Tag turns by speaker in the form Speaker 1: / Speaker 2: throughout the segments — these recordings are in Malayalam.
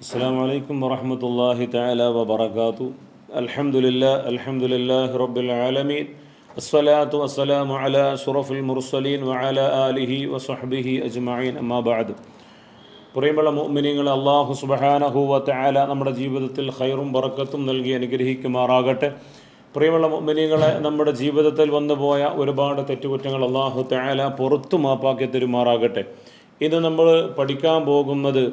Speaker 1: السلام عليكم ورحمة الله تعالى وبركاته الحمد لله الحمد لله رب العالمين الصلاة والسلام على أشرف المرسلين وعلى آله وصحبه أجمعين أما بعد പ്രിയമുള്ള മുഅ്മിനീങ്ങൾ അള്ളാഹു സുബഹാനഹുവ തആല നമ്മുടെ ജീവിതത്തിൽ ഖൈറും ബറക്കത്തും നൽകി അനുഗ്രഹിക്കുമാറാകട്ടെ പ്രിയമുള്ള മുഅ്മിനീങ്ങളെ നമ്മുടെ ജീവിതത്തിൽ വന്നുപോയ ഒരുപാട് തെറ്റുകുറ്റങ്ങൾ അള്ളാഹു തആല പുറത്തു മാപ്പാക്കി തരുമാറാകട്ടെ ഇത് നമ്മൾ പഠിക്കാൻ പോകുന്നത്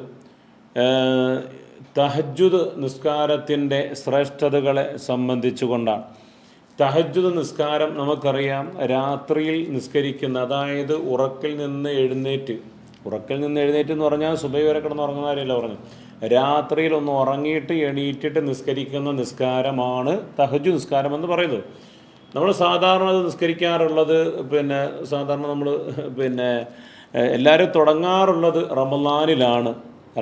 Speaker 1: തഹജുദ് നിസ്കാരത്തിന്റെ ശ്രേഷ്ഠതകളെ സംബന്ധിച്ചുകൊണ്ടാണ്. തഹജുദ് നിസ്കാരം നമുക്കറിയാം രാത്രിയിൽ നിസ്കരിക്കുന്ന അതായത് ഉറക്കിൽ നിന്ന് എഴുന്നേറ്റ് ഉറക്കിൽ നിന്ന് എഴുന്നേറ്റ് എന്ന് പറഞ്ഞാൽ സുബൈ വരെ കിടന്ന് ഉറങ്ങുന്നവരല്ല പറഞ്ഞു രാത്രിയിൽ ഒന്ന് ഉറങ്ങിയിട്ട് എണീറ്റിട്ട് നിസ്കരിക്കുന്ന നിസ്കാരമാണ് തഹജു നിസ്കാരം എന്ന് പറയുന്നത്. നമ്മൾ സാധാരണ അത് നിസ്കരിക്കാറുള്ളത് പിന്നെ സാധാരണ നമ്മൾ പിന്നെ എല്ലാവരും തുടങ്ങാറുള്ളത് റമദാനിലാണ്.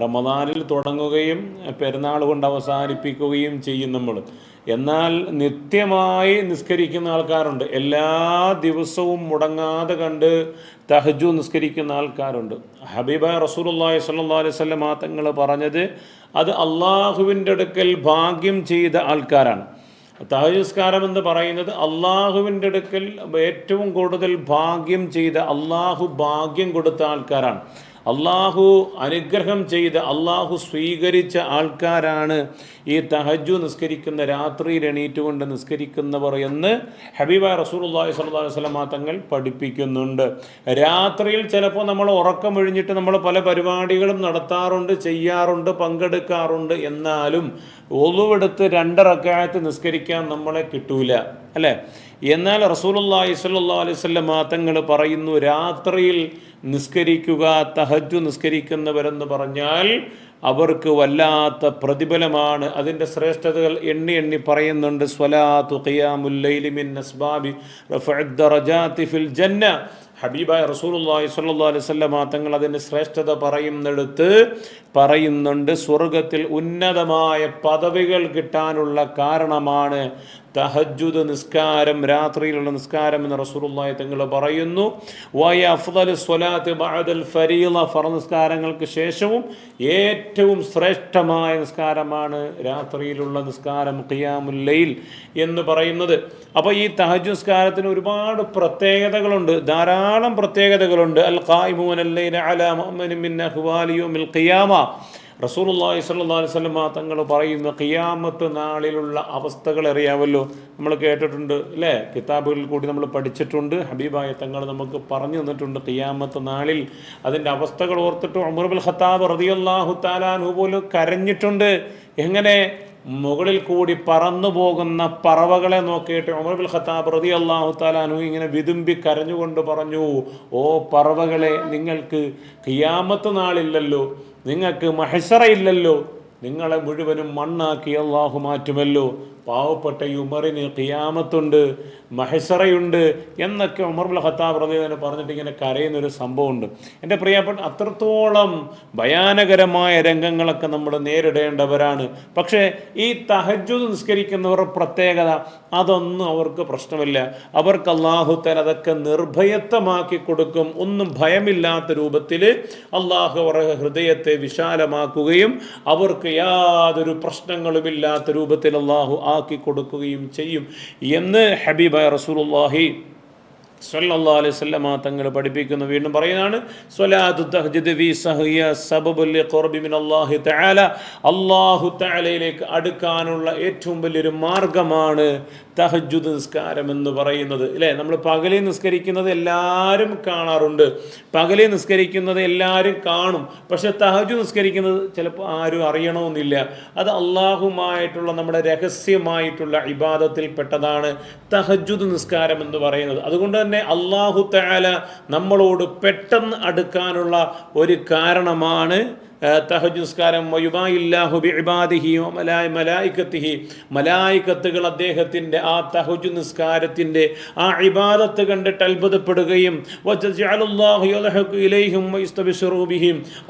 Speaker 1: റമദാനിൽ തുടങ്ങുകയും പെരുന്നാൾ കൊണ്ട് അവസാനിപ്പിക്കുകയും ചെയ്യും നമ്മൾ. എന്നാൽ നിത്യമായി നിസ്കരിക്കുന്ന ആൾക്കാരുണ്ട്. എല്ലാ ദിവസവും മുടങ്ങാതെ കണ്ട് തഹജു നിസ്കരിക്കുന്ന ആൾക്കാരുണ്ട്. ഹബീബ റസൂലുള്ളാഹി സ്വല്ലല്ലാഹി അലൈഹി ആ തങ്ങൾ പറഞ്ഞത് അത് അള്ളാഹുവിന്റെ അടുക്കൽ ഭാഗ്യം ചെയ്ത ആൾക്കാരാണ്. തഹജുസ്കാരം എന്ന് പറയുന്നത് അള്ളാഹുവിന്റെ അടുക്കൽ ഏറ്റവും കൂടുതൽ ഭാഗ്യം ചെയ്ത അള്ളാഹു ഭാഗ്യം കൊടുത്ത ആൾക്കാരാണ്. അള്ളാഹു അനുഗ്രഹം ചെയ്ത് അള്ളാഹു സ്വീകരിച്ച ആൾക്കാരാണ് ഈ തഹജു നിസ്കരിക്കുന്ന രാത്രിയിൽ എണീറ്റുകൊണ്ട് നിസ്കരിക്കുന്നവർ എന്ന് ഹബീബ അലൈഹി വസല്ലം തങ്ങൾ പഠിപ്പിക്കുന്നുണ്ട്. രാത്രിയിൽ ചിലപ്പോൾ നമ്മൾ ഉറക്കം ഒഴിഞ്ഞിട്ട് നമ്മൾ പല പരിപാടികളും നടത്താറുണ്ട് ചെയ്യാറുണ്ട് പങ്കെടുക്കാറുണ്ട്. എന്നാലും ഒളിവെടുത്ത് രണ്ടറക്കായത്ത് നിസ്കരിക്കാൻ നമ്മളെ കിട്ടൂല. അല്ലേ? എന്നാൽ റസൂലുള്ളാഹി സ്വല്ലല്ലാഹു അലൈഹി വസല്ലം തങ്ങൾ പറയുന്നു രാത്രിയിൽ നിസ്കരിക്കുക തഹജു നിസ്കരിക്കുന്നവരെന്ന് പറഞ്ഞാൽ അവർക്ക് വല്ലാത്ത പ്രതിഫലമാണ്. അതിന്റെ ശ്രേഷ്ഠതകൾ എണ്ണി എണ്ണി പറയുന്നുണ്ട് സ്വലാത്തു ഖിയാമുൽ ലൈലി മിൻ അസ്ബാബി റഫഅദ് ദറജാതി ഫിൽ ജന്ന. ഹബീബായ റസൂലുള്ളാഹി സ്വല്ലല്ലാഹു അലൈഹി വസല്ലം തങ്ങൾ അതിന്റെ ശ്രേഷ്ഠത പറയുന്നിടത്ത് പറയുന്നുണ്ട് സ്വർഗത്തിൽ ഉന്നതമായ പദവികൾ കിട്ടാനുള്ള കാരണമാണ് തഹജുദ് നിസ്കാരം രാത്രിയിലുള്ള നിസ്കാരം എന്ന് റസൂലുള്ളാഹി തങ്ങൾ പറയുന്നു. വയ അഫ്ദൽ സ്വലാത്ത് ബഅദൽ ഫരീള ഫർ നിസ്കാരങ്ങൾക്ക് ശേഷവും ഏറ്റവും ശ്രേഷ്ഠമായ നിസ്കാരമാണ് രാത്രിയിലുള്ള നിസ്കാരം ഖിയാമുൽ ലൈൽ എന്ന് പറയുന്നത്. അപ്പോൾ ഈ തഹജ് നിസ്കാരത്തിന് ഒരുപാട് പ്രത്യേകതകളുണ്ട്. ധാരാളം പ്രത്യേകതകളുണ്ട്. അൽ ഖായിമൂൻ അല്ലൈൻ അലാ മുഅ്മിനിൻ മിൻ അഹ്വാലിയുമിൽ ഖിയാമ. റസൂലുള്ളാഹി സ്വല്ലല്ലാഹു അലൈഹി വസല്ലം തങ്ങൾ പറയുന്ന ഖിയാമത്ത് നാളിലുള്ള അവസ്ഥകൾ അറിയാമല്ലോ. നമ്മൾ കേട്ടിട്ടുണ്ട് അല്ലേ? കിതാബുകളിൽ കൂടി നമ്മൾ പഠിച്ചിട്ടുണ്ട്. ഹബീബായ തങ്ങൾ നമുക്ക് പറഞ്ഞു തന്നിട്ടുണ്ട് ഖിയാമത്ത് നാളിൽ. അതിന്റെ അവസ്ഥകൾ ഓർത്തിട്ട് ഉമർബുൽ ഖത്താബ് റളിയല്ലാഹു താലാൻഹു പോലും കരഞ്ഞിട്ടുണ്ട്. എങ്ങനെ? മുകളിൽ കൂടി പറന്നു പോകുന്ന പറവകളെ നോക്കിയിട്ട് ഉമർബുൽ ഖത്താബ് റതി അള്ളാഹു താലാനു ഇങ്ങനെ വിതുമ്പി കരഞ്ഞുകൊണ്ട് പറഞ്ഞു ഓ പറവകളെ നിങ്ങൾക്ക് ഖിയാമത്ത് നാളില്ലല്ലോ. നിങ്ങൾക്ക് മഹസറയില്ലല്ലോ. നിങ്ങളെ മുഴുവനും മണ്ണാക്കി അള്ളാഹു മാറ്റുമല്ലോ. പാവപ്പെട്ട യുമറിന് ഉമറിന് ഖിയാമത്തുണ്ട്. മഹസറയുണ്ട് എന്നൊക്കെ ഉമർബുൽ ഖത്താബ് റദിനെ പറഞ്ഞിട്ട് ഇങ്ങനെ കരയുന്നൊരു സംഭവമുണ്ട്. എന്റെ പ്രിയപ്പെട്ട അത്രത്തോളം ഭയാനകരമായ രംഗങ്ങളൊക്കെ നമ്മൾ നേരിടേണ്ടവരാണ്. പക്ഷേ ഈ തഹജു നിസ്കരിക്കുന്നവരുടെ പ്രത്യേകത അതൊന്നും അവർക്ക് പ്രശ്നമില്ല. അവർക്ക് അള്ളാഹുത്തൻ അതൊക്കെ നിർഭയത്വമാക്കി കൊടുക്കും. ഒന്നും ഭയമില്ലാത്ത രൂപത്തിൽ അള്ളാഹു അവരുടെ ഹൃദയത്തെ വിശാലമാക്കുകയും അവർക്ക് യാതൊരു പ്രശ്നങ്ങളുമില്ലാത്ത രൂപത്തിൽ അള്ളാഹു ആക്കി കൊടുക്കുകയും ചെയ്യും എന്ന് ഹബീബായ റസൂലുള്ളാഹി സല്ലല്ലാഹു അലൈഹി തങ്ങൾ പഠിപ്പിക്കുന്നു. വീണ്ടും പറയുന്നതാണ് സ്വലാത്തു തഹജ്ജുദ് ഫീ സഹിയ മിനല്ലാഹി തആല. അല്ലാഹു തആലയിലേക്ക് അടുക്കാനുള്ള ഏറ്റവും വലിയൊരു മാർഗമാണ് തഹജുദ് നിസ്കാരം എന്ന് പറയുന്നത്. അല്ലേ നമ്മൾ പകലിൽ നിസ്കരിക്കുന്നത് എല്ലാവരും കാണാറുണ്ട്. പകലിൽ നിസ്കരിക്കുന്നത് എല്ലാവരും കാണും. പക്ഷെ തഹജു നിസ്കരിക്കുന്നത് ചിലപ്പോൾ ആരും അറിയണമെന്നില്ല. അത് അള്ളാഹുമായിട്ടുള്ള നമ്മുടെ രഹസ്യമായിട്ടുള്ള ഇബാദത്തിൽപ്പെട്ടതാണ് തഹജുദ് നിസ്കാരം എന്ന് പറയുന്നത്. അതുകൊണ്ട് തന്നെ അള്ളാഹു തആല നമ്മളോട് പെട്ടെന്ന് അടുക്കാനുള്ള ഒരു കാരണമാണ്. തഹജുസ്കാരം മലായിക്കത്തുകൾ അദ്ദേഹത്തിന്റെ ആ തഹജു നിസ്കാരത്തിന്റെ ആ ഇബാദത്ത് കണ്ടിട്ട് അത്ഭുതപ്പെടുകയും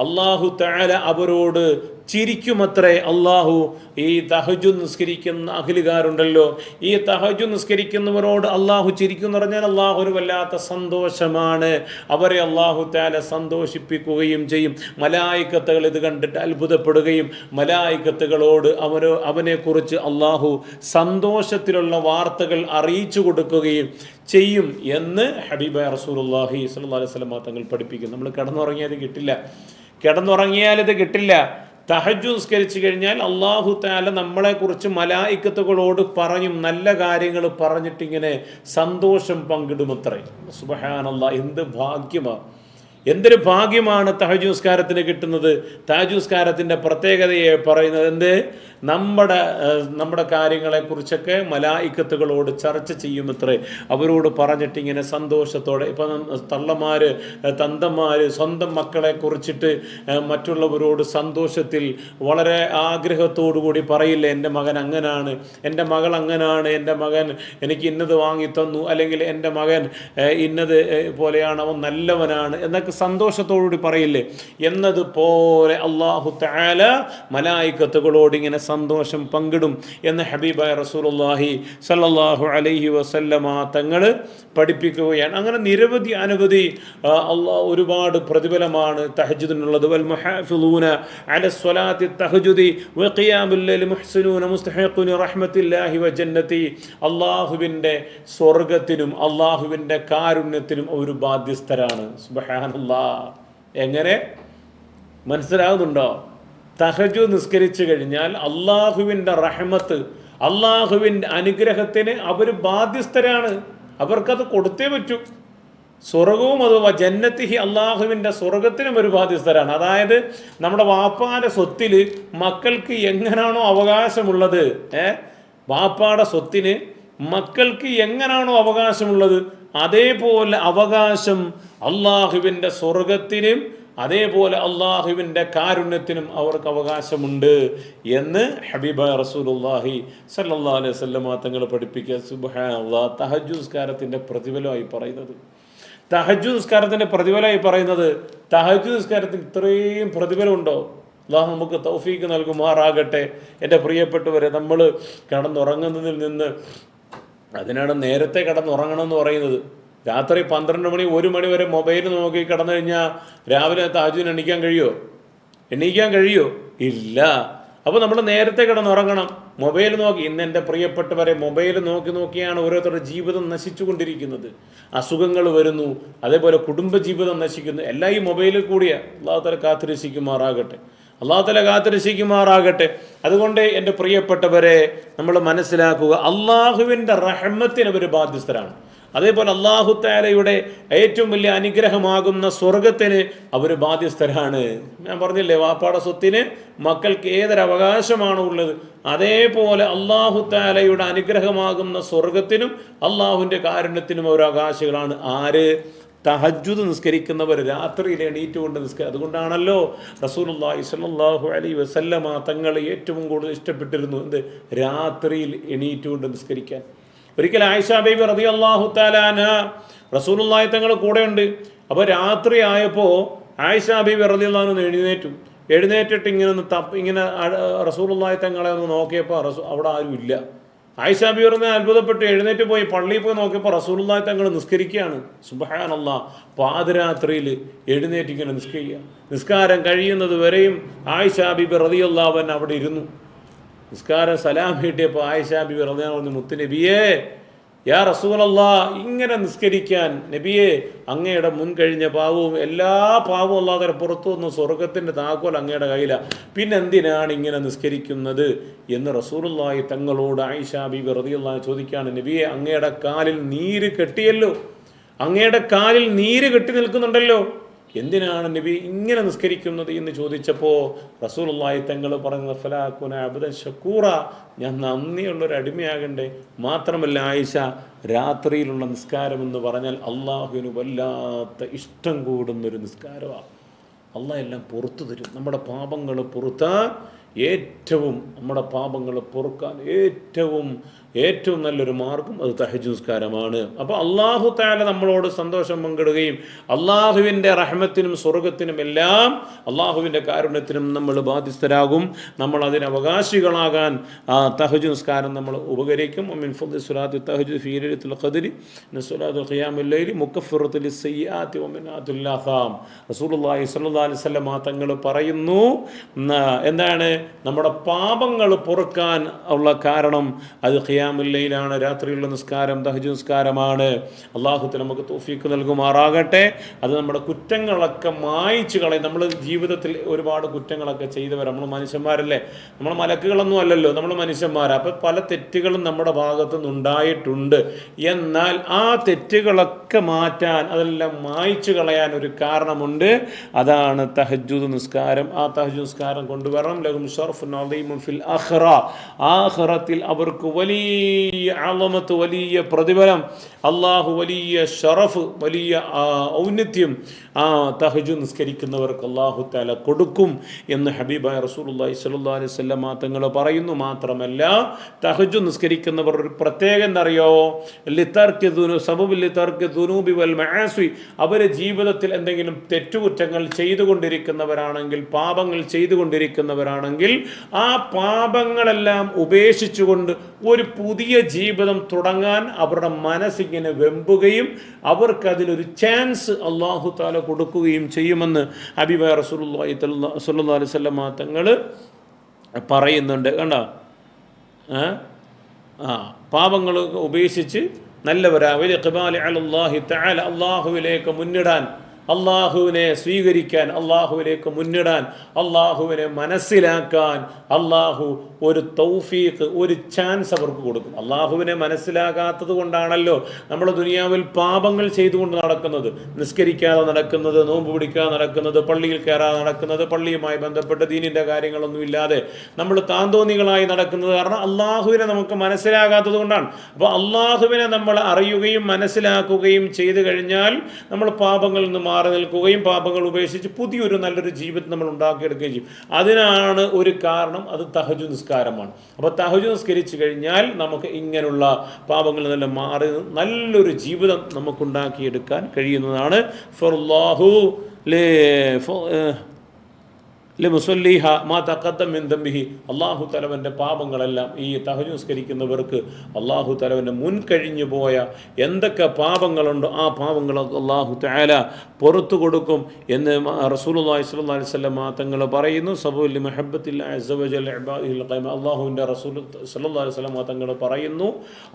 Speaker 1: അള്ളാഹു തആല അവരോട് ചിരിക്കുമത്രേ അള്ളാഹു ഈ തഹജു നിസ്കരിക്കുന്ന അഖിലുകാരുണ്ടല്ലോ. ഈ തഹജു നിസ്കരിക്കുന്നവരോട് അള്ളാഹു ചിരിക്കും എന്ന് പറഞ്ഞാൽ അള്ളാഹു ഒരു വല്ലാത്ത സന്തോഷമാണ്. അവരെ അള്ളാഹു താല സന്തോഷിപ്പിക്കുകയും ചെയ്യും. മലായിക്കത്തുകൾ ഇത് കണ്ടിട്ട് അത്ഭുതപ്പെടുകയും മലായിക്കത്തുകളോട് അവരോ അവനെക്കുറിച്ച് അള്ളാഹു സന്തോഷത്തിലുള്ള വാർത്തകൾ അറിയിച്ചു കൊടുക്കുകയും ചെയ്യും എന്ന് ഹബീബ റസൂലുള്ളാഹി സ്വല്ലല്ലാഹി അലൈഹി വസല്ലം തങ്ങൾ പഠിപ്പിക്കും നമ്മൾ കിടന്നുറങ്ങിയത് കിട്ടില്ല. കിടന്നുറങ്ങിയാൽ ഇത് കിട്ടില്ല. തഹജു കഴിഞ്ഞാൽ അള്ളാഹു താല നമ്മളെക്കുറിച്ച് മലായിക്കത്തുകളോട് പറഞ്ഞും നല്ല കാര്യങ്ങൾ പറഞ്ഞിട്ടിങ്ങനെ സന്തോഷം പങ്കിടുമത്രേ. സുബഹാനല്ല എന്ത് ഭാഗ്യമാണ് എന്തൊരു ഭാഗ്യമാണ് തഹജുസ്കാരത്തിന് കിട്ടുന്നത്? തഹജുസ്കാരത്തിന്റെ പ്രത്യേകതയെ പറയുന്നത് എന്ത്? നമ്മുടെ നമ്മുടെ കാര്യങ്ങളെക്കുറിച്ചൊക്കെ മലായിക്കത്തുകളോട് ചർച്ച ചെയ്യുമത്രേ. അവരോട് പറഞ്ഞിട്ട് ഇങ്ങനെ സന്തോഷത്തോടെ ഇപ്പം തള്ളമാർ തന്തന്മാർ സ്വന്തം മക്കളെ കുറിച്ചിട്ട് മറ്റുള്ളവരോട് സന്തോഷത്തിൽ വളരെ ആഗ്രഹത്തോടു കൂടി പറയില്ല എന്റെ മകൻ അങ്ങനാണ് എന്റെ മകൾ അങ്ങനാണ് എന്റെ മകൻ എനിക്ക് ഇന്നത് വാങ്ങി തന്നു അല്ലെങ്കിൽ എന്റെ മകൻ ഇന്നത് പോലെയാണ് അവൻ നല്ലവനാണ് എന്നൊക്കെ സന്തോഷത്തോടുകൂടി പറയില്ലേ. എന്നതുപോലെ അള്ളാഹു താല മലായിക്കത്തുകളോട് ഇങ്ങനെ സന്തോഷം പങ്കിടും എന്ന് ഹബീബായ റസൂലുള്ളാഹി സല്ലാഹു അലൈഹി വസല്ലമ തങ്ങൾ പഠിപ്പിക്കുകയാണ്. അങ്ങനെ നിരവധി അനവധി അള്ളാഹ് ഒരുപാട് പ്രതിഫലമാണ് തഹജുദിനുള്ളത് വൽ മുഹാഫിളൂന അല സ്വലാത്തി തഹജുദി വഖിയാമുൽ ലൈലി മുഹ്സിനൂന മുസ്തഹിഖുനി റഹ്മത്തില്ലാഹി വ ജന്നതി അള്ളാഹുവിന്റെ സ്വർഗത്തിനും അള്ളാഹുവിന്റെ കാരുണ്യത്തിനും ഒരു ബാധ്യസ്ഥരാണ്. സുബ്ഹാനല്ലാ എങ്ങനെ? മനസ്സിലാകുന്നുണ്ടോ? തഹജു നിസ്കരിച്ചു കഴിഞ്ഞാൽ അള്ളാഹുവിന്റെ റഹ്മത്ത് അള്ളാഹുവിന്റെ അനുഗ്രഹത്തിന് അവർ ബാധ്യസ്ഥരാണ്. അവർക്കത് കൊടുത്തേ പറ്റൂ. സ്വർഗവും അഥവാ ജന്നത്തിഹി അള്ളാഹുവിന്റെ സ്വർഗത്തിനും ഒരു ബാധ്യസ്ഥരാണ്. അതായത് നമ്മുടെ വാപ്പാന്റെ സ്വത്തിൽ മക്കൾക്ക് എങ്ങനാണോ അവകാശമുള്ളത് ഏ? വാപ്പാടെ സ്വത്തിന് മക്കൾക്ക് എങ്ങനാണോ അവകാശമുള്ളത് അതേപോലെ അവകാശം അള്ളാഹുവിന്റെ സ്വർഗത്തിനും അതേപോലെ അള്ളാഹുവിന്റെ കാരുണ്യത്തിനും അവർക്ക് അവകാശമുണ്ട് എന്ന് ഹബീബ റസൂലുള്ളാഹി സല്ലാ അലൈഹി വസല്ലമ തങ്ങൾ പഠിപ്പിക്കുക. സുബ്ഹാനല്ലാഹ് തഹജുസ്കാരത്തിന്റെ പ്രതിഫലമായി പറയുന്നത്. തഹജു പ്രതിഫലമായി പറയുന്നത് തഹജു ഇത്രയും പ്രതിഫലമുണ്ടോ? അള്ളാഹു നമുക്ക് തൗഫീക്ക് നൽകുമാറാകട്ടെ. എന്റെ പ്രിയപ്പെട്ടവരെ നമ്മൾ കിടന്നുറങ്ങുന്നതിൽ നിന്ന് അതിനാണ് നേരത്തെ കിടന്നുറങ്ങണം എന്ന് പറയുന്നത്. രാത്രി പന്ത്രണ്ട് മണി ഒരു മണി വരെ മൊബൈൽ നോക്കി കിടന്നു കഴിഞ്ഞാൽ രാവിലെ താജുവിന് എണീക്കാൻ കഴിയുമോ എണീക്കാൻ കഴിയുമോ ഇല്ല. അപ്പോൾ നമ്മൾ നേരത്തെ കിടന്നുറങ്ങണം. മൊബൈൽ നോക്കി. ഇന്ന് എന്റെ പ്രിയപ്പെട്ടവരെ മൊബൈൽ നോക്കി നോക്കിയാണ് ഓരോരുത്തരുടെ ജീവിതം നശിച്ചു കൊണ്ടിരിക്കുന്നത് അസുഖങ്ങൾ വരുന്നു. അതേപോലെ കുടുംബജീവിതം നശിക്കുന്നു. എല്ലാം ഈ മൊബൈലിൽ കൂടിയാണ് അള്ളാഹുത്തല കാത്തിരസിക്കുമാറാകട്ടെ അള്ളാഹുത്തല കാത്തിരസിക്കുമാറാകട്ടെ അതുകൊണ്ട് എന്റെ പ്രിയപ്പെട്ടവരെ നമ്മൾ മനസ്സിലാക്കുക അള്ളാഹുവിന്റെ റഹ്മത്തിന് അവർ ബാധ്യസ്ഥരാണ്. അതേപോലെ അള്ളാഹു താലയുടെ ഏറ്റവും വലിയ അനുഗ്രഹമാകുന്ന സ്വർഗത്തിന് അവർ ബാധ്യസ്ഥരാണ്. ഞാൻ പറഞ്ഞില്ലേ വാപ്പാടെ സ്വത്തിന് മക്കൾക്ക് ഏതൊരവകാശമാണ് ഉള്ളത്? അതേപോലെ അള്ളാഹു താലയുടെ അനുഗ്രഹമാകുന്ന സ്വർഗത്തിനും അള്ളാഹുവിന്റെ കാരുണ്യത്തിനും അവർ അവകാശികളാണ്. ആര്? തഹജ്ജുദ് നിസ്കരിക്കുന്നവർ രാത്രിയിൽ എണീറ്റുകൊണ്ട് നിസ്ക അതുകൊണ്ടാണല്ലോ റസൂലുള്ളാഹി സ്വല്ലല്ലാഹു അലൈഹി വസല്ലമ തങ്ങൾ ഏറ്റവും കൂടുതൽ ഇഷ്ടപ്പെട്ടിരുന്നു. എന്ത്? രാത്രിയിൽ എണീറ്റുകൊണ്ട് നിസ്കരിക്കാൻ. ഒരിക്കൽ ആയിഷ ബേബി റതി അള്ളാഹു താലാന റസൂലുള്ളാഹി തങ്ങൾ കൂടെയുണ്ട്. അപ്പോൾ രാത്രി ആയപ്പോൾ ആയിഷ ബേബി റതി ഒന്ന് എഴുന്നേറ്റു. എഴുന്നേറ്റിട്ട് ഇങ്ങനെ ഒന്ന് തപ്പ് ഇങ്ങനെ റസൂലുള്ളാഹി തങ്ങളെ ഒന്ന് നോക്കിയപ്പോൾ റസൂ അവിടെ ആരും ഇല്ല. ആയിഷ ബി പറഞ്ഞ അത്ഭുതപ്പെട്ട് എഴുന്നേറ്റ് പോയി പള്ളിയിൽ പോയി നോക്കിയപ്പോൾ റസൂലുള്ളാഹി തങ്ങൾ നിസ്കരിക്കുകയാണ് സുബഹാനല്ല പാതിരാത്രിയിൽ എഴുന്നേറ്റ് ഇങ്ങനെ നിസ്കരിക്കുക നിസ്കാരം കഴിയുന്നത് വരെയും ആയിഷ ബിബി റതിയുള്ളവൻ അവിടെ ഇരുന്നു. നിസ്കാരം സലാം കിട്ടിയപ്പോൾ ആയിഷ ബിബി റളിയല്ലാഹു പറഞ്ഞു മുത്ത് നബിയേ യാ റസൂലല്ലാ ഇങ്ങനെ നിസ്കരിക്കാൻ നബിയെ അങ്ങയുടെ മുൻ കഴിഞ്ഞ പാവവും എല്ലാ പാവവും അല്ലാതെ പുറത്തു വന്ന സ്വർഗത്തിന്റെ താക്കോൽ അങ്ങയുടെ കയ്യിലാണ് പിന്നെ എന്തിനാണ് ഇങ്ങനെ നിസ്കരിക്കുന്നത്? എന്ന് റസൂലുള്ളാഹി തങ്ങളോട് ആയിഷ ബിബി റളിയല്ലാഹു ചോദിക്കുകയാണ് നബിയെ അങ്ങയുടെ കാലിൽ നീര് കെട്ടിയല്ലോ അങ്ങയുടെ കാലിൽ നീര് കെട്ടി നിൽക്കുന്നുണ്ടല്ലോ എന്തിനാണ് നബി ഇങ്ങനെ നിസ്കരിക്കുന്നത് എന്ന് ചോദിച്ചപ്പോൾ റസൂലുള്ളാഹി തങ്ങൾ പറഞ്ഞ ഫലാക്കുന അബുദൻ ഷക്കൂറ ഞാൻ നന്ദിയുള്ളൊരു അടിമയാകണ്ടേ. മാത്രമല്ല ആയിഷ രാത്രിയിലുള്ള നിസ്കാരം എന്ന് പറഞ്ഞാൽ അള്ളാഹുവിന് വല്ലാത്ത ഇഷ്ടം കൂടുന്നൊരു നിസ്കാരമാണ് അള്ളാഹ് എല്ലാം പുറത്തു തരും. നമ്മുടെ പാപങ്ങൾ പുറത്താൻ ഏറ്റവും നമ്മുടെ പാപങ്ങൾ പൊറുക്കാൻ ഏറ്റവും ഏറ്റവും നല്ലൊരു മാർഗം അത് തഹജ് നിസ്കാരമാണ് അപ്പോൾ അള്ളാഹു താല നമ്മളോട് സന്തോഷം പങ്കിടുകയും അള്ളാഹുവിന്റെ റഹ്മത്തിനും സ്വർഗത്തിനും എല്ലാം അള്ളാഹുവിന്റെ കാരുണ്യത്തിനും നമ്മൾ ബാധ്യസ്ഥരാകും. നമ്മൾ അതിന് അവകാശികളാകാൻ ആ തഹജ് നിസ്കാരം നമ്മൾ ഉപകരിക്കും റസൂലുള്ളാഹി സ്വല്ലല്ലാഹി അലൈഹി വസല്ലം തങ്ങൾ പറയുന്നു എന്താണ്? നമ്മുടെ പാപങ്ങൾ പൊറുക്കാൻ ഉള്ള കാരണം അത് ഖിയാമുല്ലയിലാണ് രാത്രിയുള്ള നിസ്കാരം തഹജ് നിസ്കാരമാണ്. അള്ളാഹുത്തിന് നമുക്ക് തോഫീക്ക് നൽകുമാറാകട്ടെ. അത് നമ്മുടെ കുറ്റങ്ങളൊക്കെ മായിച്ചു കളയും. നമ്മൾ ജീവിതത്തിൽ ഒരുപാട് കുറ്റങ്ങളൊക്കെ ചെയ്തവർ നമ്മൾ മനുഷ്യന്മാരല്ലേ? നമ്മൾ മലക്കുകളൊന്നും അല്ലല്ലോ. നമ്മൾ മനുഷ്യന്മാർ അപ്പം പല തെറ്റുകളും നമ്മുടെ ഭാഗത്തു നിന്നുണ്ടായിട്ടുണ്ട് എന്നാൽ ആ തെറ്റുകളൊക്കെ മാറ്റാൻ അതെല്ലാം മായിച്ചു കളയാൻ ഒരു കാരണമുണ്ട്. അതാണ് തഹജുദ് നിസ്കാരം. ആ തഹജുദ് നിസ്കാരം കൊണ്ടുവരണം. ലഹും ഷർഫ് ഫിൽ ആഖിറ ആഖിറത്തിൽ അവർക്ക് വലിയ അളമത്ത് വലിയ പ്രതിഫലം അള്ളാഹു വലിയ ഷറഫ് വലിയ ഔന്നത്യം ആ തഹജു നിസ്കരിക്കുന്നവർക്ക് അള്ളാഹു തല കൊടുക്കും എന്ന് ഹബീബായ റസൂലുള്ളാഹി സ്വല്ലല്ലാഹി അലൈഹി തങ്ങൾ പറയുന്നു. മാത്രമല്ല തഹജു നിസ്കരിക്കുന്നവർ ഒരു പ്രത്യേകം എന്തറിയോ ലിത്തർക്ക് വൽ മആസി അവർ ജീവിതത്തിൽ എന്തെങ്കിലും തെറ്റുകുറ്റങ്ങൾ ചെയ്തുകൊണ്ടിരിക്കുന്നവരാണെങ്കിൽ പാപങ്ങൾ ചെയ്തുകൊണ്ടിരിക്കുന്നവരാണെങ്കിൽ ആ പാപങ്ങളെല്ലാം ഉപേക്ഷിച്ചുകൊണ്ട് ഒരു പുതിയ ജീവിതം തുടങ്ങാൻ അവരുടെ മനസ്സിങ്ങനെ വെമ്പുകയും അവർക്ക് അതിലൊരു ചാൻസ് അള്ളാഹു താല കൊടുക്കുകയും ചെയ്യുമെന്ന് അബിബ റസൂലുള്ളാഹി സ്വല്ലല്ലാഹി അലൈഹി വസല്ലം തങ്ങൾ പറയുന്നുണ്ട്. കണ്ട? ആ പാപങ്ങൾ ഉപേക്ഷിച്ച് അലല്ലാഹി തആല അള്ളാഹുവിലേക്ക് മുന്നിടാൻ അള്ളാഹുവിനെ സ്വീകരിക്കാൻ അള്ളാഹുവിലേക്ക് മുന്നിടാൻ അള്ളാഹുവിനെ മനസ്സിലാക്കാൻ അള്ളാഹു ഒരു തൗഫീഖ് ഒരു ചാൻസ് അവർക്ക് കൊടുക്കും. അള്ളാഹുവിനെ മനസ്സിലാകാത്തത് കൊണ്ടാണല്ലോ നമ്മൾ ദുനിയാവിൽ പാപങ്ങൾ ചെയ്തുകൊണ്ട് നടക്കുന്നത്. നിസ്കരിക്കാതെ നടക്കുന്നത് നോമ്പ് പിടിക്കാതെ നടക്കുന്നത് പള്ളിയിൽ കയറാതെ നടക്കുന്നത് പള്ളിയുമായി ബന്ധപ്പെട്ട് ദീനിന്റെ കാര്യങ്ങളൊന്നും ഇല്ലാതെ നമ്മൾ താന്തോന്നികളായി നടക്കുന്നത് കാരണം അള്ളാഹുവിനെ നമുക്ക് മനസ്സിലാകാത്തത് കൊണ്ടാണ്. അപ്പോൾ അള്ളാഹുവിനെ നമ്മൾ അറിയുകയും മനസ്സിലാക്കുകയും ചെയ്തു കഴിഞ്ഞാൽ നമ്മൾ പാപങ്ങളിൽ നിന്ന് മാറി നിൽക്കുകയും പാപങ്ങൾ ഉപേക്ഷിച്ച് പുതിയൊരു നല്ലൊരു ജീവിതം നമ്മൾ ഉണ്ടാക്കിയെടുക്കുകയും ചെയ്യും. അതിനാണ് ഒരു കാരണം അത് തഹജു നിസ്കാരമാണ്. അപ്പോൾ തഹജു നിസ്കരിച്ചു കഴിഞ്ഞാൽ നമുക്ക് ഇങ്ങനെയുള്ള പാപങ്ങളിൽ നിന്നെല്ലാം മാറി നല്ലൊരു ജീവിതം നമുക്കുണ്ടാക്കിയെടുക്കാൻ കഴിയുന്നതാണ്. ഫുർലാഹു ലേ ലിമുസല്ലീഹ മാ മിൻ ദംബിഹി. അള്ളാഹു തലവന്റെ പാപങ്ങളെല്ലാം ഈ തഹജ് നിസ്കരിക്കുന്നവർക്ക് അള്ളാഹു തലവന്റെ മുൻകഴിഞ്ഞു പോയ എന്തൊക്കെ പാപങ്ങളുണ്ടോ ആ പാപങ്ങളൊക്കെ അള്ളാഹു തആല പുറത്തു കൊടുക്കും എന്ന് റസൂലുള്ളാഹി സ്വല്ലല്ലാഹി അലൈഹി വസല്ലം തങ്ങൾ പറയുന്നു. ഇബാദിൽ ഖൈമ. അള്ളാഹുവിന്റെ റസൂൽ സ്വല്ലല്ലാഹി അലൈഹി വസല്ലം തങ്ങൾ പറയുന്നു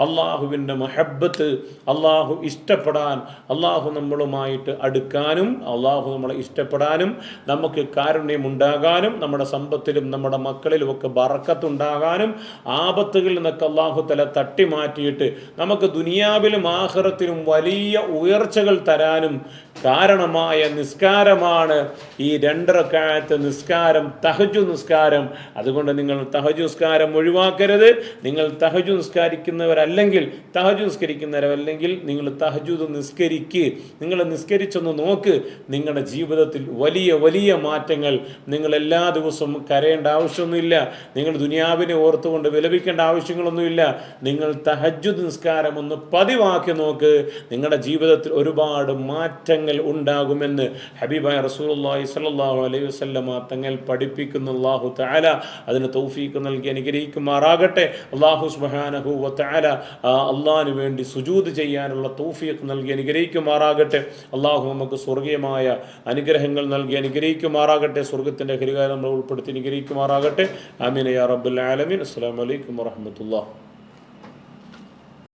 Speaker 1: അള്ളാഹുവിന്റെ മുഹബ്ബത്ത് അള്ളാഹു ഇഷ്ടപ്പെടാൻ അള്ളാഹു നമ്മളുമായിട്ട് അടുക്കാനും അള്ളാഹു നമ്മളെ ഇഷ്ടപ്പെടാനും നമുക്ക് കാരുണ്യം ഉണ്ടാകാനും നമ്മുടെ സമ്പത്തിലും നമ്മുടെ മക്കളിലും ഒക്കെ ബറക്കത്തുണ്ടാകാനും ആപത്തുകളിൽ നിന്നൊക്കെ തല തട്ടി മാറ്റിയിട്ട് നമുക്ക് ദുനിയാവിലും ആഹ്റത്തിലും വലിയ ഉയർച്ചകൾ തരാനും കാരണമായ നിസ്കാരമാണ് ഈ രണ്ടരക്കാലത്തെ നിസ്കാരം തഹജു നിസ്കാരം. അതുകൊണ്ട് നിങ്ങൾ തഹജു നിസ്കാരം ഒഴിവാക്കരുത്. നിങ്ങൾ തഹജു നിസ്കരിക്കുന്നവരല്ലെങ്കിൽ തഹജു നിസ്കരിക്കുന്നവരല്ലെങ്കിൽ നിങ്ങൾ തഹജുദ് നിസ്കരിക്ക്. നിങ്ങൾ നിസ്കരിച്ചൊന്ന് നോക്ക്. നിങ്ങളുടെ ജീവിതത്തിൽ വലിയ വലിയ മാറ്റങ്ങൾ നിങ്ങൾ എല്ലാ ദിവസവും കരയേണ്ട ആവശ്യമൊന്നുമില്ല. നിങ്ങൾ ദുനിയാവിനെ ഓർത്തുകൊണ്ട് വിലപിക്കേണ്ട ആവശ്യങ്ങളൊന്നുമില്ല. നിങ്ങൾ തഹജുദ് നിസ്കാരം ഒന്ന് പതിവാക്കി നോക്ക്. നിങ്ങളുടെ ജീവിതത്തിൽ ഒരുപാട് മാറ്റങ്ങൾ ഉണ്ടാകുമെന്ന് ഹബീബായ റസൂലുള്ളാഹി സ്വല്ലല്ലാഹു അലൈഹി വസല്ലമ തങ്ങൾ പഠിപ്പിക്കുന്ന. അള്ളാഹു താല അതിന് തൗഫീക്ക് നൽകി അനുഗ്രഹിക്കുമാറാകട്ടെ. അള്ളാഹു സുബാനഹു വാല അള്ളാഹിന് വേണ്ടി സുജൂത് ചെയ്യാനുള്ള തൗഫീക്ക് നൽകി അനുഗ്രഹിക്കുമാറാകട്ടെ. അള്ളാഹു നമുക്ക് സ്വർഗീയമായ അനുഗ്രഹങ്ങൾ നൽകി അനുഗ്രഹിക്കുമാറാകട്ടെ. സ്വർഗത്തിന്റെ ഹരികാരം ഉൾപ്പെടുത്തി അനുഗ്രഹിക്കുമാറാകട്ടെ. ആമീൻ യാ ആലമീൻ. അസ്സലാമു അലൈക്കും വറഹ്മത്തുള്ളാഹി